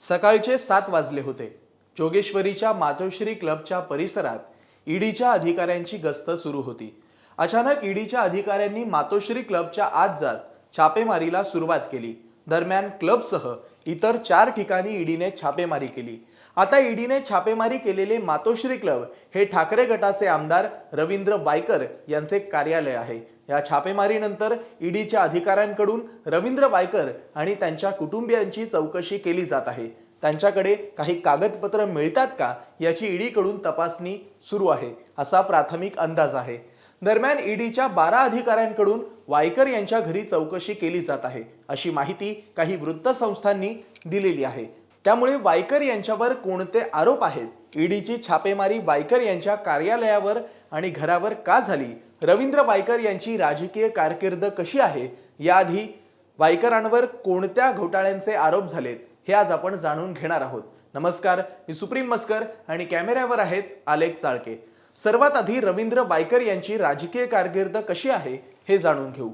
सकाळचे सात वाजले होते. जोगेश्वरीच्या मातोश्री क्लबच्या परिसरात ईडीच्या अधिकाऱ्यांची गस्त सुरू होती. अचानक ईडीच्या अधिकाऱ्यांनी मातोश्री क्लबच्या आत जात छापेमारीला सुरुवात केली. दरम्यान क्लबसह इतर चार ठिकाणी ईडीने छापेमारी केली. आता ईडीने छापेमारी केलेले मातोश्री क्लब हे ठाकरे गटाचे आमदार रवींद्र वायकर यांचे कार्यालय आहे. या छापेमारीनंतर ईडीच्या अधिकाऱ्यांकडून रवींद्र वायकर आणि त्यांच्या कुटुंबियांची चौकशी केली जात आहे. त्यांच्याकडे काही कागदपत्र मिळतात का याची ईडीकडून तपासणी सुरू आहे असा प्राथमिक अंदाज आहे. दरम्यान ईडीच्या बारा अधिकाऱ्यांकडून वायकर यांच्या घरी चौकशी केली जात आहे अशी माहिती काही वृत्तसंस्थांनी दिलेली आहे. त्यामुळे वायकर यांच्यावर कोणते आरोप आहेत? ईडीची छापेमारी वायकर यांच्या कार्यालयावर आणि घरावर का झाली? रवींद्र वायकर यांची राजकीय कारकीर्द कशी आहे? याआधी वायकरांवर कोणत्या घोटाळ्यांचे आरोप झालेत? हे आज आपण जाणून घेणार आहोत. नमस्कार मी सुप्रीम मस्कर आणि कॅमेऱ्यावर आहेत आलेख चाळके. सर्वात आधी रवींद्र वायकर यांची राजकीय कारकीर्द कशी आहे हे जाणून घेऊ.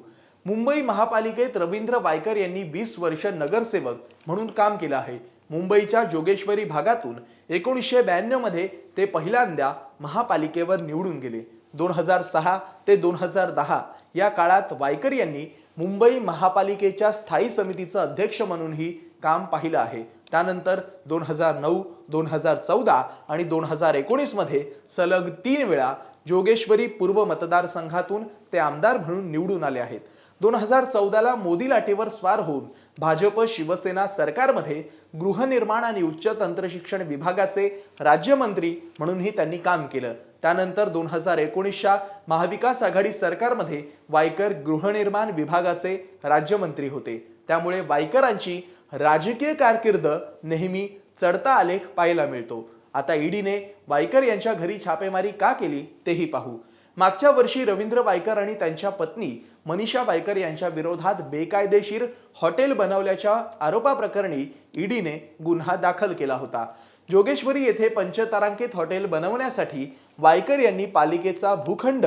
मुंबई महापालिकेत रवींद्र वायकर यांनी वीस वर्ष नगरसेवक म्हणून काम केलं आहे. मुंबईच्या जोगेश्वरी भागातून एकोणीसशे ब्याण्णवमध्ये ते पहिल्यांदा महापालिकेवर निवडून गेले. दोन हजार सहा ते दोन हजार दहा या काळात वायकर यांनी मुंबई महापालिकेच्या स्थायी समितीचं अध्यक्ष म्हणूनही काम पाहिलं आहे. त्यानंतर दोन हजार नऊ दोन हजार चौदा आणि दोन हजार एकोणीसमध्ये सलग तीन वेळा जोगेश्वरी पूर्व मतदारसंघातून ते आमदार म्हणून निवडून आले आहेत. दोन हजार चौदाला मोदी लाटेवर स्वार होऊन भाजप शिवसेना सरकारमध्ये गृहनिर्माण आणि उच्च तंत्रशिक्षण विभागाचे राज्यमंत्री म्हणूनही त्यांनी काम केलं. त्यानंतर दोन हजार एकोणीसच्या महाविकास आघाडी सरकारमध्ये वायकर गृहनिर्माण विभागाचे राज्यमंत्री होते. त्यामुळे वायकरांची राजकीय कारकीर्द नेहमी चढता आलेख पाहायला मिळतो. आता ईडीने वायकर यांच्या घरी छापेमारी का केली तेही पाहू. मागच्या वर्षी रवींद्र वायकर आणि त्यांच्या पत्नी मनीषा वायकर यांच्या विरोधात बेकायदेशीर हॉटेल बनवल्याच्या आरोपाप्रकरणी ईडीने गुन्हा दाखल केला होता. जोगेश्वरी येथे पंचतारांकित हॉटेल बनवण्यासाठी वायकर यांनी पालिकेचा भूखंड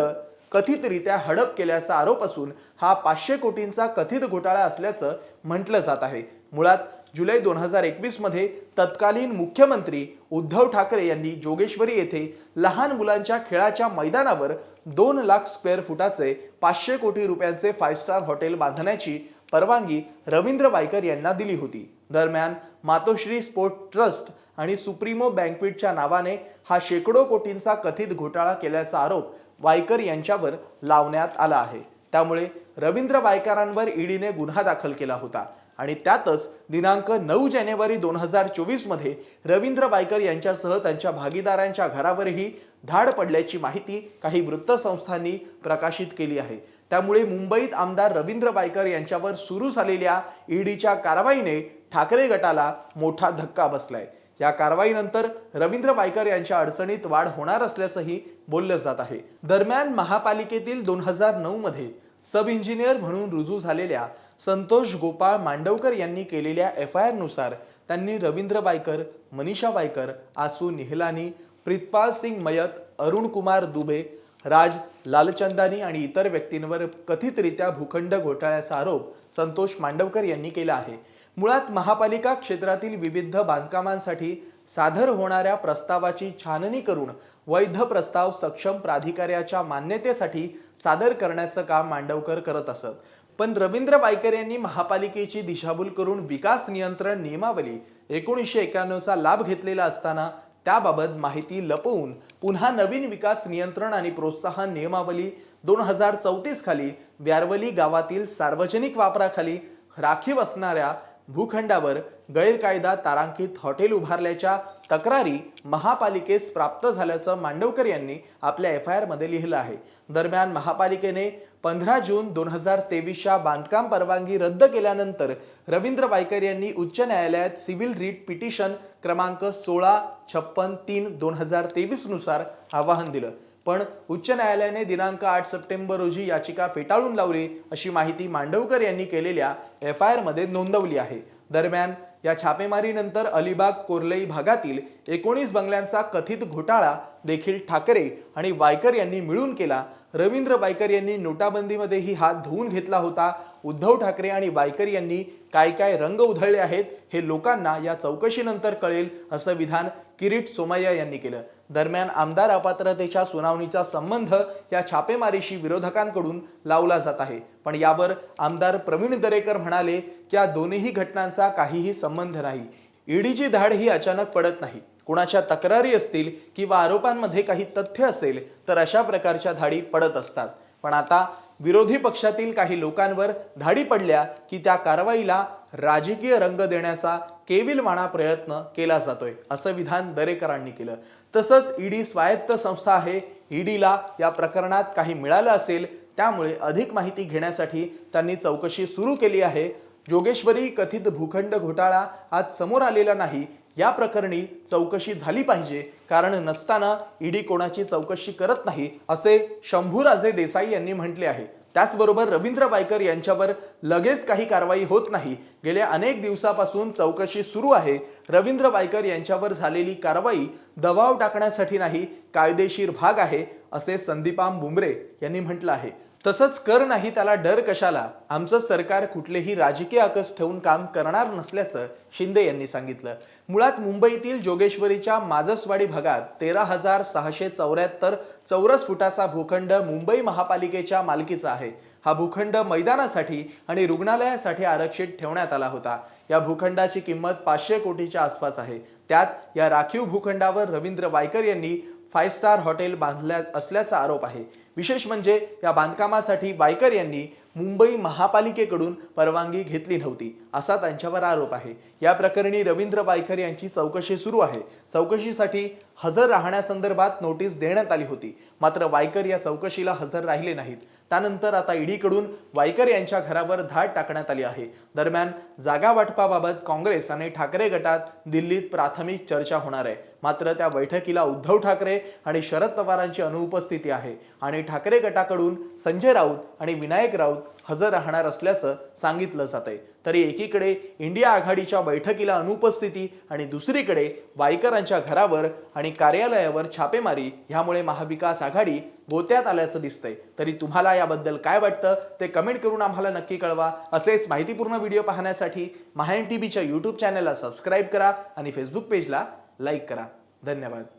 कथितरित्या हडप केल्याचा आरोप असून हा पाचशे कोटींचा कथित घोटाळा असल्याचं म्हटलं जात आहे. मुळात जुलै दोन हजार एकवीसमध्ये तत्कालीन मुख्यमंत्री उद्धव ठाकरे यांनी जोगेश्वरी येथे लहान मुलांच्या खेळाच्या मैदानावर दोन लाख स्क्वेअर फुटाचे पाचशे कोटी रुपयांचे फाय स्टार हॉटेल बांधण्याची परवानगी रवींद्र वायकर यांना दिली होती. दरम्यान मातोश्री स्पोर्ट ट्रस्ट आणि सुप्रीमो बँकविटच्या नावाने हा शेकडो कोटींचा कथित घोटाळा केल्याचा आरोप वायकर यांच्यावर लावण्यात आला आहे. त्यामुळे रवींद्र वायकरांवर ईडीने गुन्हा दाखल केला होता. आणि त्यातच दिनांक नऊ जानेवारी दोन हजार चोवीसमध्ये रवींद्र वायकर यांच्यासह त्यांच्या भागीदारांच्या घरावरही धाड पडल्याची माहिती काही वृत्तसंस्थांनी प्रकाशित केली आहे. त्यामुळे मुंबईत आमदार रवींद्र वायकर यांच्यावर सुरू झालेल्या ईडीच्या कारवाईने ठाकरे गटाला मोठा धक्का बसलाय. या कारवाईनंतर रवींद्र वायकर यांच्या अडचणीत वाढ होणार असल्याचंही बोललं जात आहे. दरम्यान महापालिकेतील दोन हजार नऊ मध्ये सब इंजिनियर म्हणून रुजू झालेल्या संतोष गोपाळ मांडवकर यांनी केलेल्या एफ आयनुसार त्यांनी रवींद्र वायकर मनीषा वायकर आसू निहलानी प्रितपाल सिंग मयत अरुण कुमार दुबे राज लालचंदानी आणि इतर व्यक्तींवर कथितरित्या भूखंड घोटाळ्याचा आरोप संतोष मांडवकर यांनी केला आहे. मुळात महापालिका क्षेत्रातील विविध बांधकामांसाठी सादर होणाऱ्या प्रस्तावाची छाननी करून वैध प्रस्ताव सक्षम प्राधिकाऱ्याच्या मान्यतेसाठी सादर करण्याचं काम मांडवकर करत असत. पण रवींद्र बायकर यांनी महापालिकेची दिशाभूल करून विकास नियंत्रण नियमावली एकोणीसशे एक्याण्णवचा लाभ घेतलेला असताना त्याबाबत माहिती लपवून पुन्हा नवीन विकास नियंत्रण आणि प्रोत्साहन नियमावली दोन हजार चौतीस खाली व्यारवली गावातील सार्वजनिक वापराखाली राखीव असणाऱ्या भूखंडावर गैरकायदा तारांकित हॉटेल उभारल्याच्या तक्रारी महापालिकेस प्राप्त झाल्याचं मांडवकर यांनी आपल्या एफ आय आरमध्ये लिहिलं आहे. दरम्यान महापालिकेने पंधरा जून दोन हजार तेवीसच्या बांधकाम परवानगी रद्द केल्यानंतर रवींद्र वायकर यांनी उच्च न्यायालयात सिव्हिल रीट पिटिशन क्रमांक सोळा छप्पन तीन दोन हजार तेवीसनुसार आवाहन दिलं. पण उच्च न्यायालयाने दिनांक आठ सप्टेंबर रोजी याचिका फेटाळून लावली अशी माहिती मांडवकर यांनी केलेल्या एफ आय आरमध्ये नोंदवली आहे. दरम्यान या छापेमारीनंतर अलिबाग कोर्लई भागातील एकोणीस बंगल्यांचा कथित घोटाळा देखील ठाकरे आणि वायकर यांनी मिळून केला रवींद्र बायकर यांनी नोटाबंदीमध्येही हात धुवून घेतला होता. उद्धव ठाकरे आणि बायकर यांनी काय काय रंग उधळले आहेत हे लोकांना या चौकशीनंतर कळेल असं विधान किरीट सोमय्या यांनी केलं. दरम्यान आमदार अपात्रतेच्या सुनावणीचा संबंध या छापेमारीशी विरोधकांकडून लावला जात आहे. पण यावर आमदार प्रवीण दरेकर म्हणाले की या दोन्ही घटनांचा काहीही संबंध नाही. ईडीची धाड ही अचानक पडत नाही. कुणाच्या तक्रारी असतील किंवा आरोपांमध्ये काही तथ्य असेल तर अशा प्रकारच्या धाडी पडत असतात. पण आता विरोधी पक्षातील काही लोकांवर धाडी पडल्या की त्या कारवाईला राजकीय रंग देण्याचा केविलवाणा प्रयत्न केला जातोय असं विधान दरेकरांनी केलं. तसंच ईडी स्वायत्त संस्था आहे ईडीला या प्रकरणात काही मिळालं असेल त्यामुळे अधिक माहिती घेण्यासाठी त्यांनी चौकशी सुरू केली आहे. जोगेश्वरी कथित भूखंड घोटाळा आज समोर आलेला नाही या प्रकरणी चौकशी झाली पाहिजे कारण नसताना ईडी कोणाची चौकशी करत नाही असे शंभूराजे देसाई यांनी म्हटले आहे. त्याचबरोबर रवींद्र वायकर यांच्यावर लगेच काही कारवाई होत नाही. गेल्या अनेक दिवसापासून चौकशी सुरू आहे. रवींद्र वायकर यांच्यावर झालेली कारवाई दबाव टाकण्यासाठी नाही कायदेशीर भाग आहे असे संदीपाम बुमरे यांनी म्हटलं आहे. तसंच कर नाही त्याला डर कशाला? आमचं सरकार कुठलेही राजकीय आकस ठेवून काम करणार नसल्याचं शिंदे यांनी सांगितलं. मुळात मुंबईतील जोगेश्वरीच्या माजसवाडी भागात तेरा हजार सहाशे चौऱ्याहत्तर चौरस फुटाचा भूखंड मुंबई महापालिकेच्या मालकीचा आहे. हा भूखंड मैदानासाठी आणि रुग्णालयासाठी आरक्षित ठेवण्यात आला होता. या भूखंडाची किंमत पाचशे कोटीच्या आसपास आहे. त्यात या राखीव भूखंडावर रवींद्र वायकर यांनी फाय स्टार हॉटेल बांधल्या असल्याचा आरोप आहे. विशेष म्हणजे या बांधकामासाठी वायकर यांनी मुंबई महापालिकेकडून परवानगी घेतली नव्हती असा त्यांच्यावर आरोप आहे. या प्रकरणी रवींद्र वायकर यांची चौकशी सुरू आहे. चौकशीसाठी हजर राहण्यासंदर्भात नोटीस देण्यात आली होती. मात्र वायकर या चौकशीला हजर राहिले नाहीत. त्यानंतर आता ईडीकडून वायकर यांच्या घरावर धाड टाकण्यात आली आहे. दरम्यान जागा वाटपाबाबत काँग्रेस आणि ठाकरे गटात दिल्लीत प्राथमिक चर्चा होणार आहे. मात्र त्या बैठकीला उद्धव ठाकरे आणि शरद पवारांची अनुपस्थिती आहे. आणि ठाकरे गटाकडून संजय राऊत आणि विनायक राऊत हजर राहणार असल्याचं सांगितलं जात आहे तरी एकीकडे इंडिया आघाडीच्या बैठकीला अनुपस्थिती आणि दुसरीकडे वायकरांच्या घरावर आणि कार्यालयावर छापेमारी ह्यामुळे महाविकास आघाडी गोत्यात आल्याचं दिसतंय. तरी तुम्हाला याबद्दल काय वाटतं ते कमेंट करून आम्हाला नक्की कळवा. असेच माहितीपूर्ण व्हिडिओ पाहण्यासाठी महाएन टी व्हीच्या यूट्यूब चॅनलला सबस्क्राईब करा आणि फेसबुक पेजला लाईक करा. धन्यवाद.